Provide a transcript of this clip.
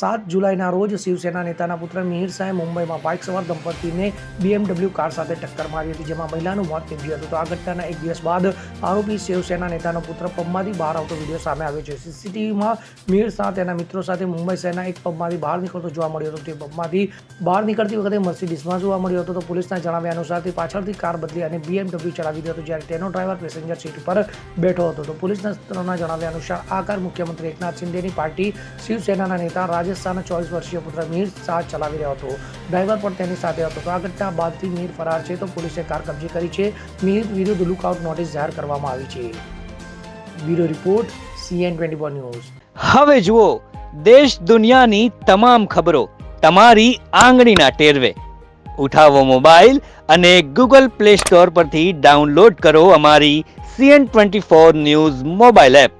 સાત જુલાઈના રોજ શિવસેના નેતાના પુત્ર મિહિર શાહે મુંબઈમાં બાઇક સવાર દંપતીને બીએમડબલ્યુ કાર સાથે ટક્કર મારી હતી, જેમાં મહિલાનું મોત નીપજ્યું હતું. તો આ ઘટનાના એક દિવસ બાદ આરોપી શિવસેના નેતાનો પુત્ર પબમાંથી બહાર આવતો વીડિયો સામે આવ્યો છે. સીસીટીવીમાં મિહિર શાહ તેના મિત્રો સાથે મુંબઈ શહેરના એક પબમાંથી બહાર નીકળતો જોવા મળ્યો હતો. તે પબમાંથી બહાર નીકળતી વખતે મર્સિડીઝમાં જોવા મળ્યો હતો. તો પોલીસના જણાવ્યા અનુસાર તે પાછળથી કાર બદલી અને બીએમડબલ્યુ ચલાવી દીધો હતો, જ્યારે તેનો ડ્રાઈવર પેસેન્જર સીટ પર બેઠો હતો. તો પોલીસના સૂત્રોના જણાવ્યા અનુસાર આ કાર મુખ્યમંત્રી એકનાથ શિંદેની પાર્ટી શિવસેનાના નેતા રાજેશ શાહના ચોવીસ વર્ષીય પુત્ર મીર શાહ ચલાવી રહ્યો હતો. ડ્રાઈવર પણ તેની સાથે હતો. તો આ ઘટના બાદથી મીર ફરાર છે. તો પોલીસે કાર કબજે કરી છે. મીર વિરુદ્ધ લુકઆઉટ નોટિસ જાહેર કરવામાં આવી છે. Bureau report CN twenty news. હવે જુઓ, દેશ દુનિયાની તમામ ખબરો તમારી આંગળીના ટેરવે. ઉઠાવો મોબાઈલ અને ગૂગલ પ્લે સ્ટોર પરથી ડાઉનલોડ કરો અમારી CN twenty four news mobile app.